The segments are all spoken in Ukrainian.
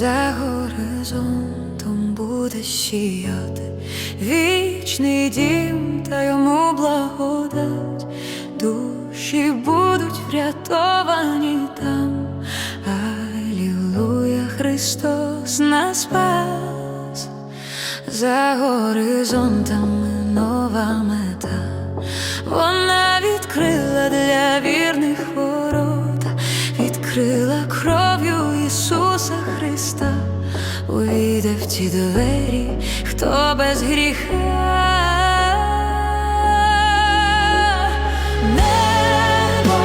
За горизонтом буде сіяти вічний дім та йому благодать, душі будуть врятовані там. Алілуя, Христос нас спас, за горизонтами нова мета. Вона відкрила для вірних ворота, відкрила кров'ю ті двері, хто без гріха. Небо,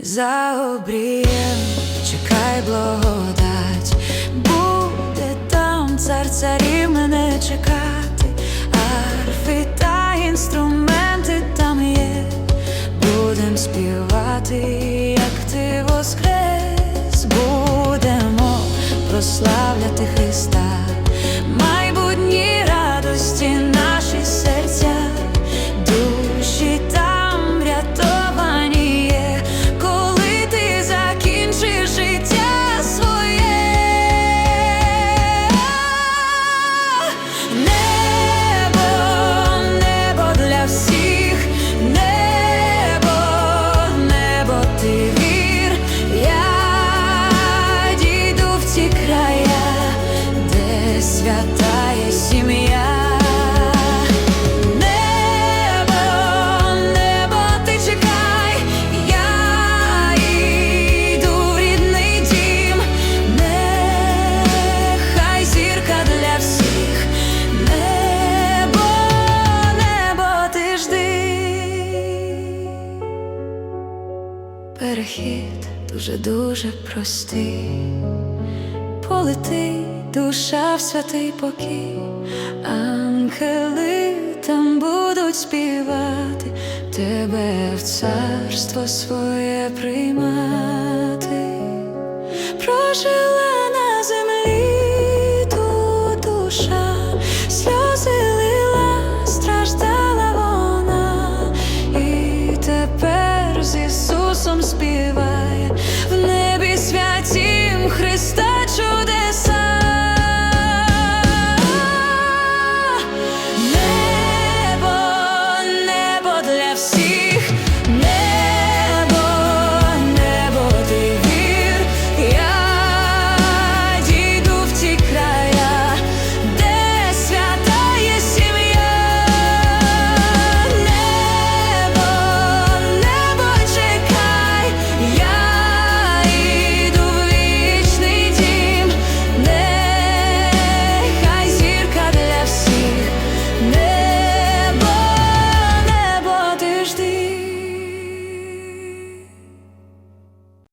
За обрієм. Чекай благодать, буде там цар царів мене чекати, арфи та інструменти там є, будем співати, як ти воскрес, будемо прославляти Христа, Перехід дуже дуже простий. Полети душа в святий покій, ангели там будуть співати, тебе в царство своє приймати. Прожила